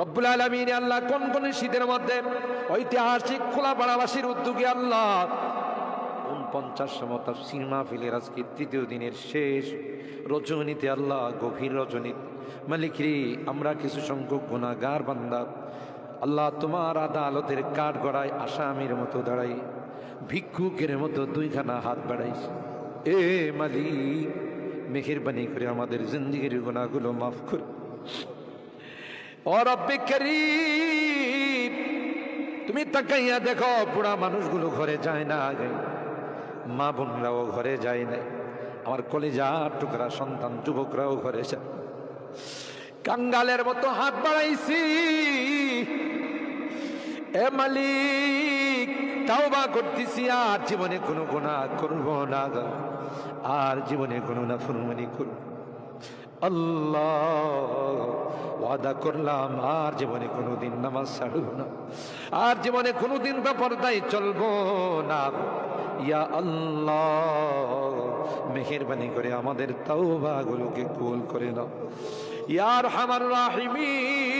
রব্বুল আলামিন আল্লাহ কোন কোন শীতের মধ্যে ঐতিহাসিক খোলা পাড়াবাসীর উদ্যোগে আল্লাহ তৃতীয় দিনের শেষ রজনীতে আল্লাহ গভীর আমরা কিছু সংখ্যক গুণাগার বান্দা। আল্লাহ তোমার আদালতের কাঠ গড়ায় আসামির মতো দাঁড়াই, ভিক্ষুকের মতো দুইখানা হাত বাড়াইছে। এ মালিক মেহেরবানি করে আমাদের জিন্দিগির গুণাগুলো মাফ করে। ও রব্বে করিম, তুমি তাকাইয়া দেখো, বুড়া মানুষগুলো ঘরে যায় না আগে মা বোনরাও ঘরে যায় না। আমার কলেজা টুকরা সন্তান যুবকরাও ঘরে যায়। কাঙ্গালের মতো হাত বাড়াইছি এ মালিক, তাওবা করতেছি, আর জীবনে কোনো গুণা করব না। আর জীবনে কোনো না ফুরমানি করব আল্লাহ, ওয়াদা করলাম, আর জীবনে কোনোদিন নামাজ ছাড়ব না। আর জীবনে কোনোদিন ব্যাপারটাই চলবো না ইয়া আল্লাহ, মেহেরবানি করে আমাদের তাও তাওবাগুলোকে কবুল করে নাও। ইয়ার হামার রাহিমিন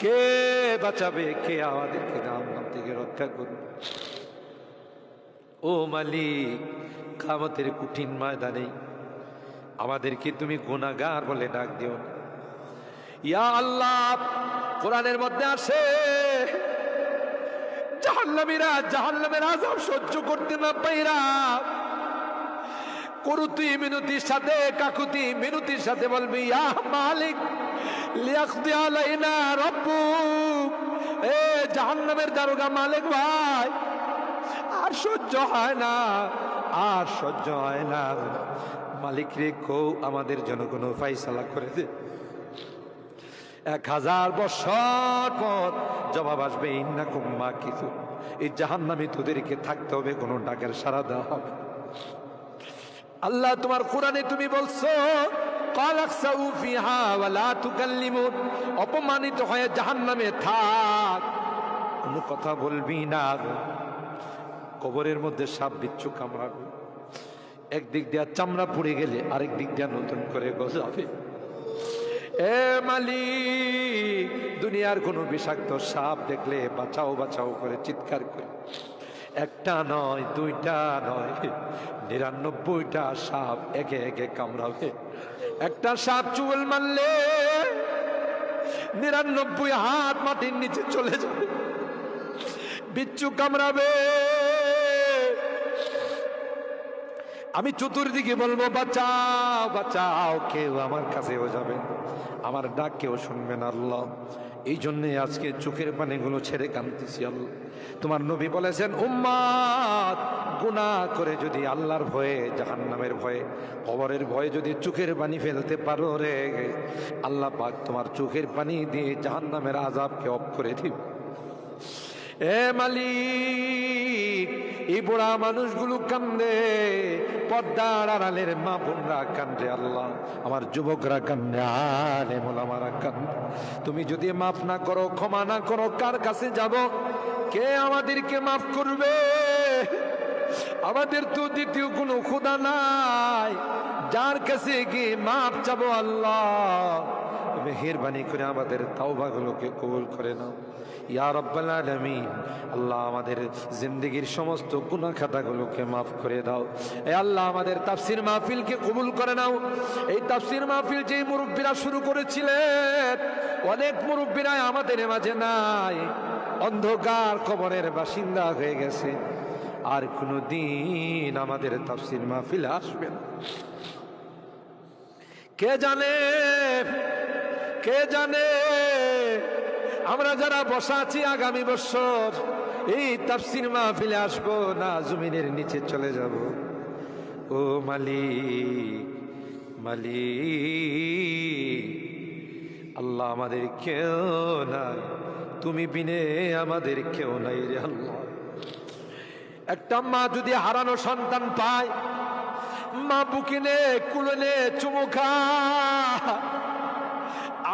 কে বাঁচাবে কে আমাদেরকে জাহান্নাম থেকে রক্ষা করবে ও মালিক, কামতের কঠিন ময়দানে আমাদেরকে তুমি গুণাগার বলে ডাক দিও। ইয়া আল্লাহ, কোরআনের মধ্যে আসে, জাহান্নামীরা জাহান্নামের আজাব সহ্য করতে না পাইরা করুতি মিনতির সাথে, কাকুতি মিনতির সাথে বলবি ইয়া মালিক, লিয়াকদি আলাইনা রব্বু এ জাহান্নামের দারোগা মালিক ভাই, আর সহ্য হয় না, আর সহ্য হয় না। মালিক রে কৌ, আমাদের জন্য কোনো ফাইসালা করে দে। এক হাজার বছর পর জবাব আসবে ইন্না কুম্মা কিছু এই জাহান্নামে তোদেরকে থাকতে হবে, কোনো ডাকের সারা দেওয়া হবে আল্লাহ তোমার কোরআনে তুমি বলছো অপমানিত হয়ে জাহান নামে থাক। কোনো কথা বলবি না কবরের মধ্যে সাপ বিচ্ছু কামড়াবে। একদিক দিয়া চামড়া পড়ে গেলে আরেক দিক দিয়া নতুন করে গজাবে। এ মালি দুনিয়ার কোনো বিষাক্ত সাপ দেখলে বাঁচাও বাঁচাও করে চিৎকার করে। একটা নয়, দুইটা নয়, নিরানব্বইটা সাপ একে একে কামড়াবে। একটা সাপ চুল মারলে নিরানব্বই হাত মাটির নিচে চলে যাবে। বিচ্ছু কামড়াবে। আমি চতুর্দিকে বলব, বাঁচাও বাঁচাও, কেউ আমার কাছেও যাবে। আমার ডাক কেউ শুনবে না, আল্লাহ। এই জন্যে আজকে চোখের পানিগুলো ছেড়ে কাঁদতেছি আল্লাহ। তোমার নবী বলেছেন উম্মাদ গুনাহ করে যদি আল্লাহর ভয়ে, জাহান্নামের ভয়ে, কবরের ভয়ে যদি চোখের পানি ফেলতে পারো রে, আল্লাহ পাক তোমার চোখের পানি দিয়ে জাহান্নামের আজাবকে অফ করে দিব। এ মালিক, এই বুড়া মানুষগুলো কান্দে। পর্দার আড়ালের মা বোনরা কান্দে, আল্লাহ, আমার যুবকরা কান্দে, আলে মোলামারা কান্দে। তুমি যদি মাফ না করো, ক্ষমা না করো, কার কাছে যাব? কে আমাদেরকে মাফ করবে? আমাদের তো দ্বিতীয় কোনো খুদা নাই। যার কাছে গিয়ে মাফ চাবো, আল্লাহ। মেহেরবানি করে আমাদের তাওবাগুলোকে কবুল করে নাও। ইয়া রব্বাল আলামিন, আল্লাহ আমাদের জিন্দগির সমস্ত গুনাহ খাতাগুলোকে মাফ করে দাও। এ আল্লাহ আমাদের তাফসির মাহফিলকে কবুল করে নাও। এই তাফসির মাহফিল যেই মুরব্বীরা শুরু করেছিলেন, অনেক মুরব্বীরা আমাদের মাঝে নাই। অন্ধকার কবরের বাসিন্দা হয়ে গেছে। আর কোনো দিন আমাদের তাফসির মাহফিল আসবে না। কে জানে কে জানে? আমরা যারা বসা আছি আগামী বছর, এই তাফসির মাহফিলে আসব না জমিনের নিচে চলে যাব। ও মালিক মালিক, আল্লাহ আমাদের কেউ নাই। তুমি বিনে আমাদের কেউ নাই রে আল্লাহ। একটা মা যদি হারানো সন্তান পায়, মা বুকিনে কুলনে চুমুখা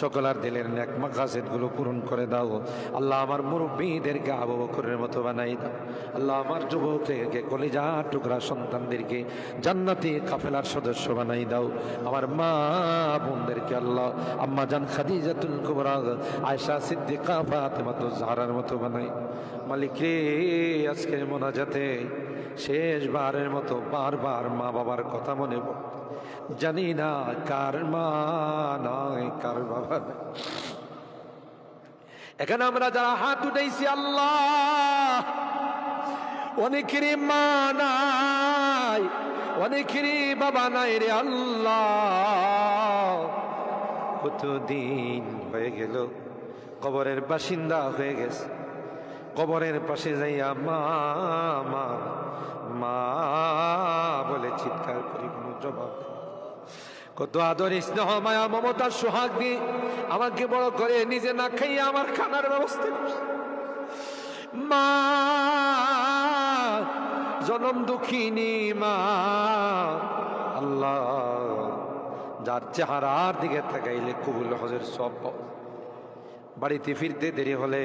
সকলার দিলের নেক মাকাসেদগুলো পূরণ করে দাও। আল্লাহ আমার মুরব্বীদেরকে আবু বকরের মতো বানাই দাও। আল্লাহ আমার যুবককে কলিজা টুকরা সন্তানদেরকে জান্নাতি কাফেলার সদস্য বানাই দাও। আমার মা বোনদেরকে আল্লাহ আম্মা জান খাদিজাতুল কুবরা আয়সা সিদ্দিকা, ফাতেমা তো জাহরার মতো বানাই। মালিক রে আজকের মোনাজাতে শেষবারের মতো বারবার মা বাবার কথা মনে পড়ে। জানি না কার মা নয় কার বাবা। এখানে আমরা যারা হাত উঠেছি আল্লাহ, অনেকেরই মা নাই, অনেকেরই বাবা নাই রে আল্লাহ কতদিন হয়ে গেল, কবরের বাসিন্দা হয়ে গেছে কবরের পাশে যাইয়া মা মা মা বলে চিৎকার করি, কোনো জবাব। কত আদর, স্নেহ, মায়া মমতার সোহাগ। দিয়ে আমাকে বড় করে নিজে না খাইয়ে আমার খানার ব্যবস্থা মা, জনম দুঃখিনী মা। আল্লাহ, যার চেহারার দিকে থাকাইলে কবুল হজের সব বাড়িতে ফিরতে দেরি হলে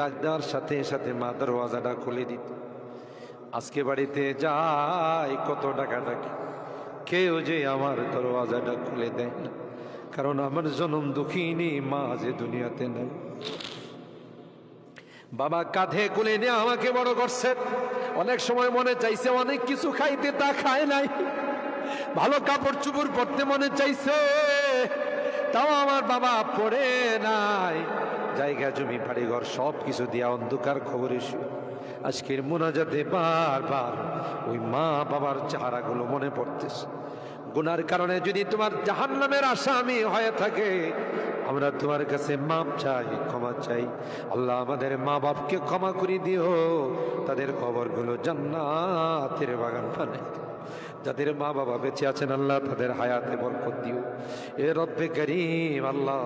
ডাক্তার সাথে সাথে মা দরওয়াজাটা খুলে দিত। আজকে বাড়িতে যাই, কত টাকা ডাকি কেউ যে আমার দরওয়াজাটা খুলে দেয় না। কারণ আমার জনম দুঃখিনী মা যে দুনিয়াতে নাই। বাবা কাঁধে কুলে নিয়ে আমাকে বড় করছেন। অনেক সময় মনে চাইছে অনেক কিছু খাইতে তা খায় নাই। ভালো কাপড় চুপড় পরতে মনে চাইছে, তাও আমার বাবা পড়ে নাই। জায়গা, জমি বাড়ি ঘর সব কিছু দিয়া অন্ধকার খবরে শুয়ে। আজকের মোনাজাতে বারবার ওই মা বাবার চেহারাগুলো মনে পড়তেছে। গুনার কারণে যদি তোমার জাহান্নামের আসামি হয়ে থাকে, আমরা তোমার কাছে মাপ চাই, ক্ষমা চাই। আল্লাহ আমাদের মা বাপকে ক্ষমা করে দিও। তাদের খবরগুলো জান্নাতের বাগান বানাই যাদের মা বাবা বেঁচে আছেন, আল্লাহ তাদের হায়াতে বরকত দিও। এ রব্বে করিম, আল্লাহ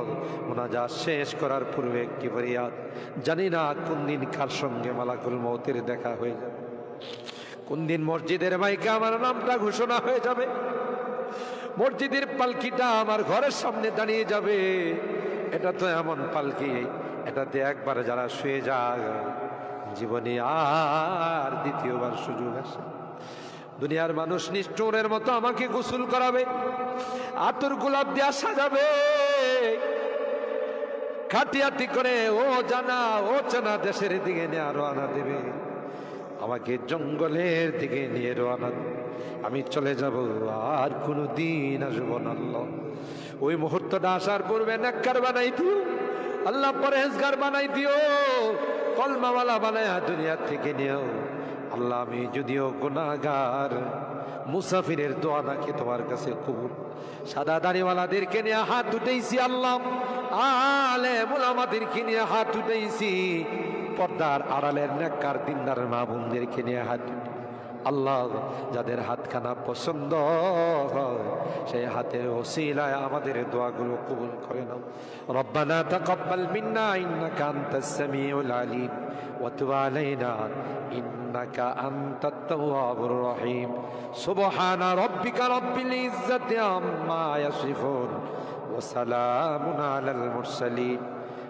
মোনাজা শেষ করার পূর্বে একটি ফরিয়াদ। জানি না কোন দিন কার সঙ্গে মালাকুল মৌতের দেখা হয়ে যাবে। কোন দিন মসজিদের মাইকে আমার নামটা ঘোষণা হয়ে যাবে। মসজিদের পালকিটা আমার ঘরের সামনে দাঁড়িয়ে যাবে। এটা তো এমন পালকি, এটাতে একবার যারা শুয়ে যায়, জীবনে আর দ্বিতীয়বার সুযোগ আসে। দুনিয়ার মানুষ নিষ্ঠুরের মতো আমাকে গোসল করাবে, আতর গোলাপ দিয়া সাজাবে। খাটিয়াতি করে ও জানা, ও চেনা দেশের দিকে নিয়ে রওনা দেবে। আমাকে জঙ্গলের দিকে নিয়ে রওনা আমি চলে যাব আর কোনো দিন আসব না ওই মুহূর্তটা আসার পূর্বে নাক্কার বানাই দিও। আল্লাহ পরেজগার বানাই দিও। কলমাওয়ালা বানায় দুনিয়ার থেকে নিও। আল্লাহ, আমি যদিও গুনাগার মুসাফিরের দোয়া নাকি তোমার কাছে কবুল। সাদা দাড়িওয়ালাদেরকে নিয়ে হাত উঠেছি আল্লাহ। আলে মোলামাদেরকে নিয়ে হাত উঠেছি পর্দার আড়ালের নেককার দিনদার মা বোনদেরকে নিয়ে হাত আল্লাহ যাদের হাতখানা পছন্দ হয়, সেই হাতের ওসিলায় আমাদের দোয়াগুলো কবুল করে নাও। রব্বানা তাকাব্বাল মিন্না, ইন্নাকা আনতাস সামিউল আলিম, ওয়া তুব আলাইনা, ইন্নাকা আনতাত তাওয়াবুর রহিম। সুবহানা রাব্বিকা রাব্বিল ইজ্জাতি আম্মা ইয়াসিফুন, ওয়া সালামুন আলাল মুরসালিন।